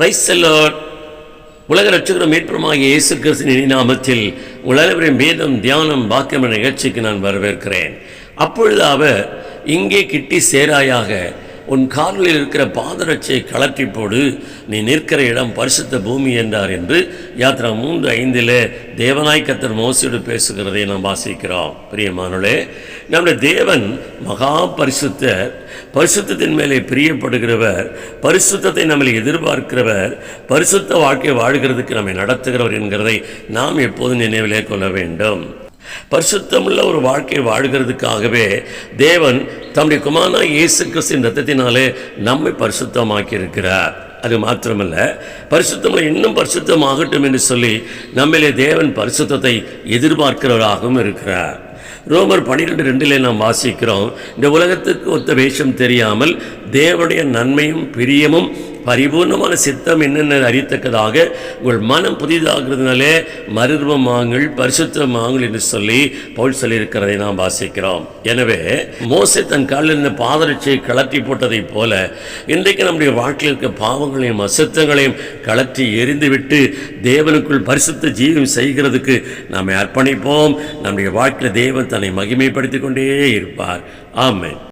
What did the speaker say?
Price செல்லோர் உலக ரட்சகர மீட்புறமாகிய இயேசு கிறிஸ்தின் நாமத்தில் உலகவரின் வேதம் தியானம் பாக்கியம் நிகழ்ச்சிக்கு நான் வரவேற்கிறேன். அப்பொழுது அவர் இங்கே கிட்டி சேராயாக உன் காலில் இருக்கிற பாதரட்சியை கலற்றி போடு. நீ நிற்கிற இடம் பரிசுத்த பூமி என்றார் என்று யாத்ரா மூன்று ஐந்தில் தேவனாய் கத்தர் மோசையோடு பேசுகிறதை நாம் வாசிக்கிறோம். பிரியமானே நம்முடைய தேவன் மகா பரிசுத்தர் பரிசுத்தத்தின் மேலே பிரியப்படுகிறவர் பரிசுத்தத்தை நம்மளை எதிர்பார்க்கிறவர் பரிசுத்த வாழ்க்கை வாழ்கிறதுக்கு நம்மை நடத்துகிறவர் என்கிறதை நாம் எப்போதும் நினைவிலே கொள்ள வேண்டும். பரிசுத்தமுள்ள ஒரு வாழ்க்கை வாழ்கிறதுக்காகவே தேவன் தம்முடைய குமாரனா இயேசு கிறிஸ்தின் ரத்தத்தினாலே நம்மை பரிசுத்தமாக்கி இருக்கிறார் அது மாத்திரமல்ல பரிசுத்தமுள்ள இன்னும் பரிசுத்தமாகட்டும் என்று சொல்லி நம்மிலே தேவன் பரிசுத்தத்தை எதிர்பார்க்கிறவராகவும் இருக்கிறார். ரோமர் பன்னிரெண்டு ரெண்டிலே நாம் வாசிக்கிறோம் இந்த உலகத்துக்கு ஒத்த வேஷம் தெரியாமல் தேவனுடைய நன்மையும் பிரியமும் பரிபூர்ணமான சித்தம் என்னென்ன அறியத்தக்கதாக உங்கள் மனம் புதிதாகிறதுனாலே மருர்வமாங்கள் பரிசுத்தமாங்கள் என்று சொல்லி பவுல் சொல்லியிருக்கிறதை நாம் வாசிக்கிறோம். எனவே மோசை தன் காலில் இருந்த பாதரட்சியை கலட்டி போட்டதைப் போல இன்றைக்கு நம்முடைய வாழ்க்கையில் இருக்க பாவங்களையும் அசுத்தங்களையும் கலற்றி எரிந்துவிட்டு தேவனுக்குள் பரிசுத்த ஜீவம் செய்கிறதுக்கு நாம் அர்ப்பணிப்போம். நம்முடைய வாழ்க்கையில் தேவன் தன்னை மகிமைப்படுத்திக் கொண்டே இருப்பார். ஆமென்.